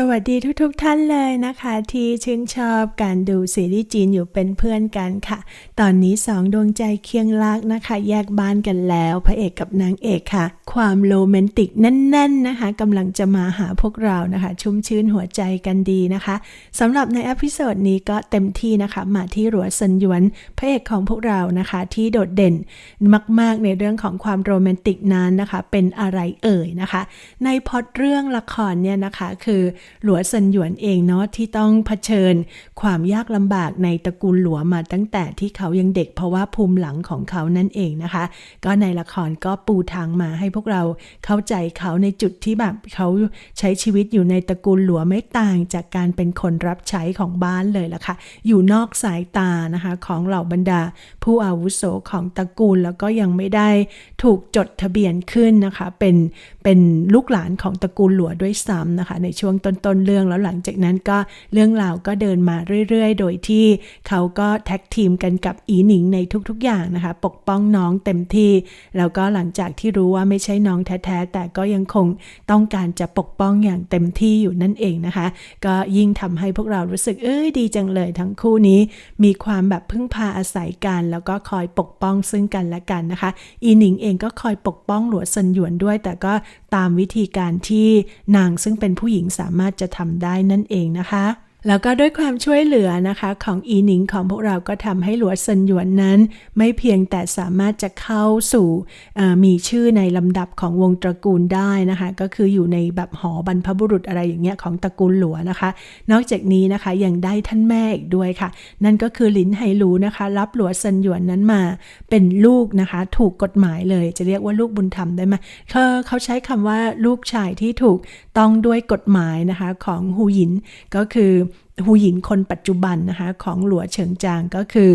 สวัสดีทุกๆทท่านเลยนะคะ ที่ชื่นชอบการดูซีรีส์จีนอยู่เป็นเพื่อนกันค่ะ ตอนนี้สองดวงใจเคียงรักนะคะ แยกบ้านกันแล้วพระเอกกับนางเอกค่ะ ความโรแมนติกแน่น ๆนะคะกำลังจะมาหาพวกเรานะคะ ชุ่มชื้นหัวใจกันดีนะคะสำหรับในอพิโซดนี้ก็เต็มที่นะคะมาที่หลัวซันยวนพระเอกของพวกเรานะคะ ที่โดดเด่นมากๆในเรื่องของความโรแมนติกนั้นนะคะ เป็นอะไรเอ่ยนะคะ ในพอดเรื่องละครเนี่ยนะคะคือหลัวซันหยวนเองเนาะที่ต้องเผชิญ ความยากลำบากในตระกูลหลัวมาตั้งแต่ที่เขายังเด็กเพราะว่าภูมิหลังของเขานั่นเองนะคะ ก็ในละครก็ปูทางมาให้พวกเราเข้าใจเขาในจุดที่แบบเขาใช้ชีวิตอยู่ในตระกูลหลัวไม่ต่างจากการเป็นคนรับใช้ของบ้านเลยล่ะค่ะ อยู่นอกสายตานะคะของเหล่าบรรดา ผู้อาวุโสของตระกูลแล้วก็ยังไม่ได้ถูกจดทะเบียนขึ้นนะคะ เป็นเป็นลูกหลานของตระกูลหลัวด้วยซ้ำนะคะ ในช่วงต้นๆเรื่องแล้วหลังจากนั้นก็เรื่องราวก็เดินมาเรื่อยๆ โดยที่เขาก็แท็กทีมกันกับอีหนิงในทุกๆ อย่างนะคะ ปกป้องน้องเต็มที่ แล้วก็หลังจากที่รู้ว่าไม่ใช่น้องแท้ๆแต่ก็ยังคงต้องการจะปกป้องอย่างเต็มที่อยู่นั่นเองนะคะ ก็ยิ่งทำให้พวกเรารู้สึกเอ้ยดีจังเลยทั้งคู่นี้ มีความแบบพึ่งพาอาศัยกัน แล้วก็คอยปกป้องซึ่งกันและกันนะคะ อีหนิงเองก็คอยปกป้องหลัวซันหยวนด้วย แต่ก็ตามวิธีการที่นางซึ่งเป็นผู้หญิงสามารถจะทำได้นั่นเองนะคะ แล้วก็ด้วยความช่วยเหลือนะคะของอีหนิงของพวกเราก็ทำให้หลัวซินหยวนนั้น ไม่เพียงแต่สามารถจะเข้าสู่มีชื่อในลำดับของวงตระกูลได้นะคะ ก็คืออยู่ในแบบหอบรรพบุรุษอะไรอย่างเงี้ยของตระกูลหลัวนะคะ นอกจากนี้นะคะยังได้ท่านแม่อีกด้วยค่ะ นั่นก็คือลินไหหลูนะคะ รับหลัวซินหยวนนั้นมาเป็นลูกนะคะ ถูกกฎหมายเลยจะเรียกว่าลูกบุญธรรมได้ไหมเขาเขาใช้คำว่าลูกชายที่ถูกต้องด้วยกฎหมายนะคะของฮูหยินก็คือ หูหยินคนปัจจุบันนะคะของหลัวเฉิงจางก็คือ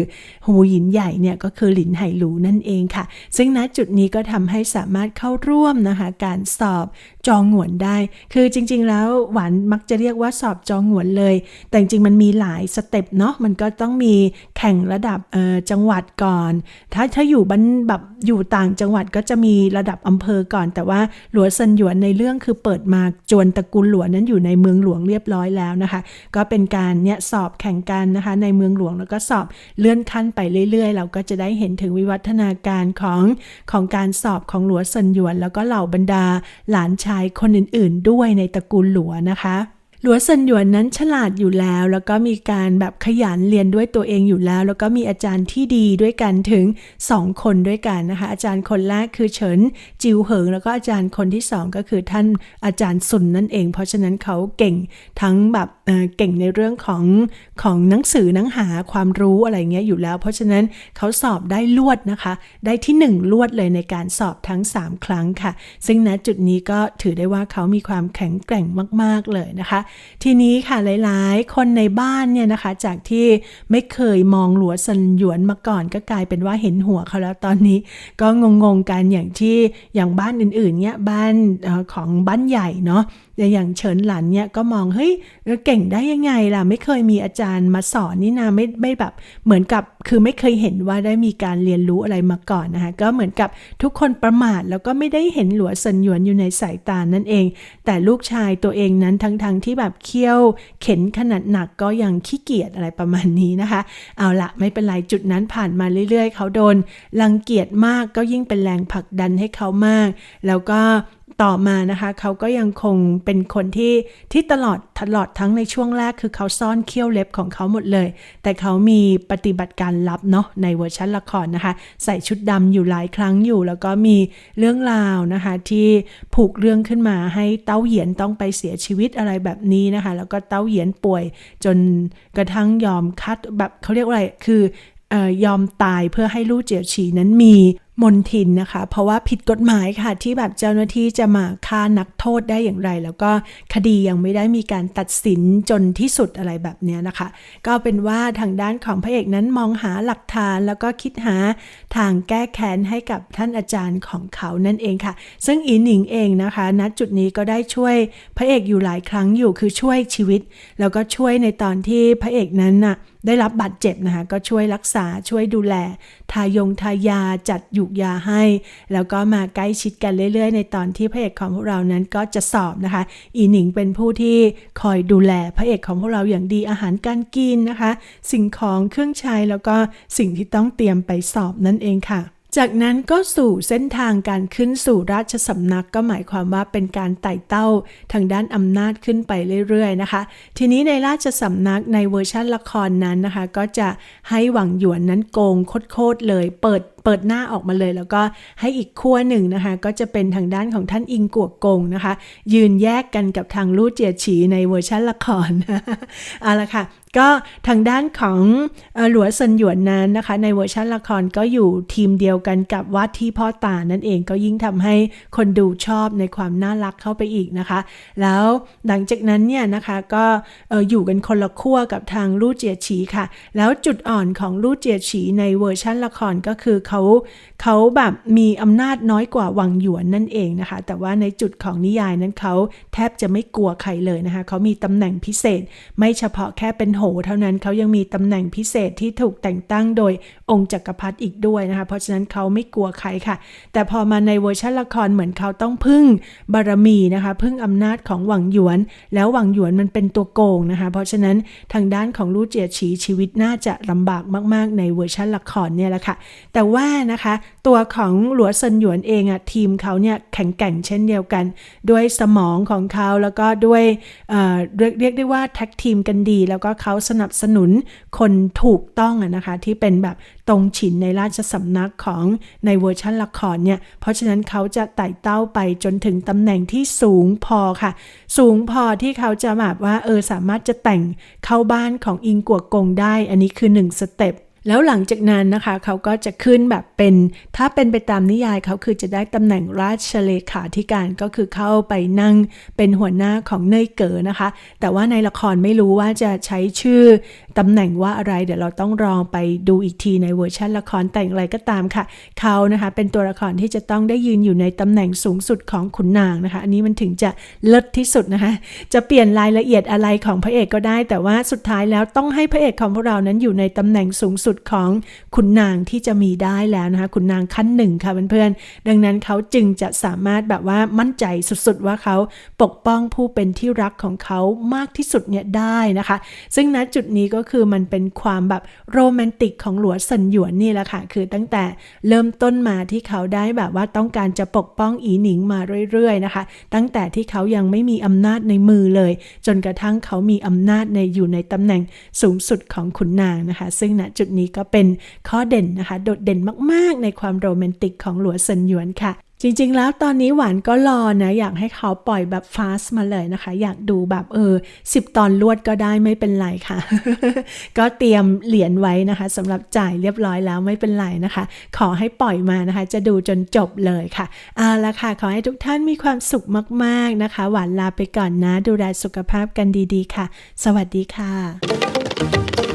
หูหยินใหญ่เนี่ยก็คือหลินไหหลูนั่นเองค่ะ ซึ่งณจุดนี้ก็ทำให้สามารถเข้าร่วมนะคะการสอบจองหวนได้ คือจริง ๆ แล้วหวานมักจะเรียกว่าสอบจองหวนเลย แต่จริงมันมีหลายสเต็ปเนาะมันก็ต้องมีแข่งระดับจังหวัดก่อน ถ้าถ้าอยู่บ้นแบบอยู่ต่างจังหวัดก็จะมีระดับอำเภอก่อน แต่ว่าหลัวซันหยวนในเรื่องคือเปิดมาจวนตระกูลหลวนั้นอยู่ในเมืองหลวงเรียบร้อยแล้วนะคะ ก็เป็นการเนี่ยสอบแข่งกันนะคะในเมืองหลวงแล้วก็สอบเลื่อนขั้นไปเรื่อยๆ เราก็จะได้เห็นถึงวิวัฒนาการของของการสอบของหลัวเซินหยวน แล้วก็เหล่าบรรดาหลานชายคนอื่นๆ ด้วยในตระกูลหลัวนะคะ หลัวซินหยวนนั้นฉลาดอยู่แล้ว แล้วก็มีการแบบขยันเรียนด้วยตัวเองอยู่แล้ว แล้วก็มีอาจารย์ที่ดีด้วยกันถึง 2 คนด้วยกันนะคะ อาจารย์คนแรกคือเฉินจิวเหิง แล้วก็อาจารย์คนที่ 2 ก็คือท่านอาจารย์สุนนั่นเอง เพราะฉะนั้นเขาเก่งทั้งแบบเเก่งในเรื่องของของหนังสือหนังหาความรู้อะไรเงี้ยอยู่แล้ว เพราะฉะนั้นเขาสอบได้ลวดนะคะ ได้ที่ 1 ลวดเลยในการสอบทั้ง 3 ครั้งค่ะ ซึ่งณจุดนี้ก็ถือได้ว่าเขามีความแข็งแกร่งมาก ๆเลยนะคะทีนี้ค่ะหลายๆ คนในบ้านเนี่ยนะคะ จากที่ไม่เคยมองหลัวสันหยวนมาก่อนก็กลายเป็นว่าเห็นหัวเขาแล้วตอนนี้ ก็งงๆกันอย่างที่อย่างบ้านอื่นๆเนี่ยบ้านของบ้านใหญ่เนาะอย่างเฉินหลันเนี่ยก็มองเฮ้ยเก่งได้ยังไงล่ะไม่เคยมีอาจารย์มาสอนนี่นะไม่ไม่แบบเหมือนกับคือไม่เคยเห็นว่าได้มีการเรียนรู้อะไรมาก่อนนะคะก็เหมือนกับทุกคนประมาทแล้วก็ไม่ได้เห็นหลัวเซินหยวนอยู่ในสายตานั่นเอง แต่ลูกชายตัวเองนั้นทั้งๆทที่แบแบบเคี้ยว เข็นขนาดหนักก็ยังขี้เกียจอะไรประมาณนี้นะคะ เอาละไม่เป็นไรจุดนั้นผ่านมาเรื่อย ๆ เขาโดนรังเกียจมากก็ยิ่งเป็นแรงผลักดันให้เขามาก แล้วก็ ต่อมานะคะ เขาก็ยังคงเป็นคนที่ที่ตลอดตลอดทั้งในช่วงแรกคือเขาซ่อนเขี้ยวเล็บของเขาหมดเลย แต่เขามีปฏิบัติการลับเนาะในเวอร์ชันละครนะคะ ใส่ชุดดำอยู่หลายครั้งอยู่ แล้วก็มีเรื่องราวนะคะ ที่ผูกเรื่องขึ้นมาให้เต้าเหยียนต้องไปเสียชีวิตอะไรแบบนี้นะคะ แล้วก็เต้าเหยียนป่วย จนกระทั่งยอมคัดแบบเขาเรียกว่าอะไรคือยอมตายเพื่อให้ลู่เจียวฉีนั้นมี มนทินนะคะ เพราะว่าผิดกฎหมายค่ะ ที่แบบเจ้าหน้าที่จะมาฆ่านักโทษได้อย่างไร แล้วก็คดียังไม่ได้มีการตัดสินจนที่สุดอะไรแบบนี้นะคะ ก็เป็นว่าทางด้านของพระเอกนั้นมองหาหลักฐาน แล้วก็คิดหาทางแก้แค้นให้กับท่านอาจารย์ของเขานั่นเองค่ะ ซึ่งอีหนิงเองนะคะณจุดนี้ก็ได้ช่วยพระเอกอยู่หลายครั้งอยู่คือช่วยชีวิต แล้วก็ช่วยในตอนที่พระเอกนั้นน่ะ ได้รับบาดเจ็บนะคะก็ช่วยรักษาช่วยดูแล ทายงทายาจัดหยุกยาให้ แล้วก็มาใกล้ชิดกันเรื่อยๆ ในตอนที่พระเอกของพวกเรานั้นก็จะสอบนะคะ อีหนิงเป็นผู้ที่คอยดูแลพระเอกของพวกเราอย่างดีอาหารการกินนะคะ สิ่งของเครื่องใช้แล้วก็สิ่งที่ต้องเตรียมไปสอบนั่นเองค่ะ จากนั้นก็สู่เส้นทางการขึ้นสู่ราชสำนักก็หมายความว่าเป็นการไต่เต้าทางด้านอำนาจขึ้นไปเรื่อยๆนะคะ ทีนี้ในราชสำนักในเวอร์ชันละครนั้นนะคะ ก็จะให้หวังหยวนนั้นโกงโคตรๆเลย เปิดเปิดหน้าออกมาเลย แล้วก็ให้อีกขั้วหนึ่งนะคะ ก็จะเป็นทางด้านของท่านอิงกัวกงนะคะ ยืนแยกกันกับทางลู่เจียฉีในเวอร์ชันละครเอาละค่ะ ก็ทางด้านของอหลัวซันหยวนนั้นนะคะในเวอร์ชันละครก็อยู่ทีมเดียวกันกับว่าที่พ่อตานั่นเองก็ยิ่งทำให้คนดูชอบในความน่ารักเข้าไปอีกนะคะ แล้วหลังจากนั้นเนี่ยนะคะก็เอ่อยู่กันคนละขั้วกับทางลู่เจียฉีค่ะ แล้วจุดอ่อนของลู่เจียฉีในเวอร์ชันละครก็คือเขาเขาแบบมีอำนาจน้อยกว่าวังหยวนนั่นเองนะคะ แต่ว่าในจุดของนิยายนั้นเขาแทบจะไม่กลัวใครเลยนะคะเขามีตำแหน่งพิเศษไม่เฉพาะแค่เป็นหเท่านั้นเขายังมีตำแหน่งพิเศษที่ถูกแต่งตั้งโดยองค์จักรพรรดิอีกด้วยนะคะ เพราะฉะนั้นเขาไม่กลัวใครค่ะ แต่พอมาในเวอร์ชันละครเหมือนเขาต้องพึ่งบารมีนะคะ พึ่งอำนาจของหวังหยวน แล้วหวังหยวนมันเป็นตัวโกงนะคะ เพราะฉะนั้นทางด้านของลู่เจียฉีชีวิตน่าจะลำบากมาก ๆ ในเวอร์ชันละครเนี่ยแหละค่ะ แต่ว่านะคะตัวของหลัวเซินหยวนเองอะทีมเขาเนี่ยแข็งแกร่งเช่นเดียวกัน ด้วยสมองของเขาแล้วก็ด้วยเอ่อเรียกเรียกได้ว่าแท็กทีมกันดี แล้วก็เขาาสนับสนุนคนถูกต้องอะนะคะที่เป็นแบบตรงฉินในราชสำนักของในเวอร์ชันละครเนี่ย เพราะฉะนั้นเขาจะไต่เต้าไปจนถึงตำแหน่งที่สูงพอค่ะ สูงพอที่เขาจะแบบว่าเออสามารถจะแต่งเข้าบ้านของอิงกัวกงได้ อันนี้คือหนึ่งสเต็ป แล้วหลังจากนั้นนะคะเขาก็จะขึ้นแบบเป็นถ้าเป็นไปตามนิยายเขาคือจะได้ตำแหน่งราชเลขาธิการก็คือเข้าไปนั่งเป็นหัวหน้าของเนยเก๋อนะคะ แต่ว่าในละครไม่รู้ว่าจะใช้ชื่อตำแหน่งว่าอะไร เดี๋ยวเราต้องรองไปดูอีกทีในเวอร์ชันละครแต่อย่างไรก็ตามค่ะ เขานะคะเป็นตัวละครที่จะต้องได้ยืนอยู่ในตำแหน่งสูงสุดของขุนนางนะคะ อันนี้มันถึงจะเลิศที่สุดนะคะ จะเปลี่ยนรายละเอียดอะไรของพระเอกก็ได้ แต่ว่าสุดท้ายแล้วต้องให้พระเอกของพวกเรานั้นอยู่ในตำแหน่งสูงสุดของขุนนางที่จะมีได้แล้วนะคะขุนนางขั้นหนึ่งค่ะเพื่อนๆดังนั้นเขาจึงจะสามารถแบบว่ามั่นใจสุดๆว่าเขาปกป้องผู้เป็นที่รักของเขามากที่สุดเนี่ยได้นะคะ ซึ่งณจุดนี้ก็คือมันเป็นความแบบโรแมนติกของหลัวสันหยวนนี่แหละค่ะคือตั้งแต่เริ่มต้นมาที่เขาได้แบบว่าต้องการจะปกป้องอีหนิงมาเรื่อยๆนะคะ ตั้งแต่ที่เขายังไม่มีอำนาจในมือเลย จนกระทั่งเขามีอำนาจในอยู่ในตำแหน่งสูงสุดของขุนนางนะคะ ซึ่งณจุดนี้นี้ก็เป็นข้อเด่นนะคะ โดดเด่นมากๆ ในความโรแมนติกของหลัวเซินหยวนค่ะ จริงๆ แล้วตอนนี้หวานก็รอนะ อยากให้เขาปล่อยแบบฟาสมาเลยนะคะ อยากดูแบบเออสิบตอนลวดก็ได้ไม่เป็นไรค่ะ ก็เตรียมเหรียญไว้นะคะสำหรับจ่ายเรียบร้อยแล้วไม่เป็นไรนะคะ ขอให้ปล่อยมานะคะ จะดูจนจบเลยค่ะเอาละค่ะ ขอให้ทุกท่านมีความสุขมากๆนะคะ หวานลาไปก่อนนะ ดูแลสุขภาพกันดีๆค่ะ สวัสดีค่ะ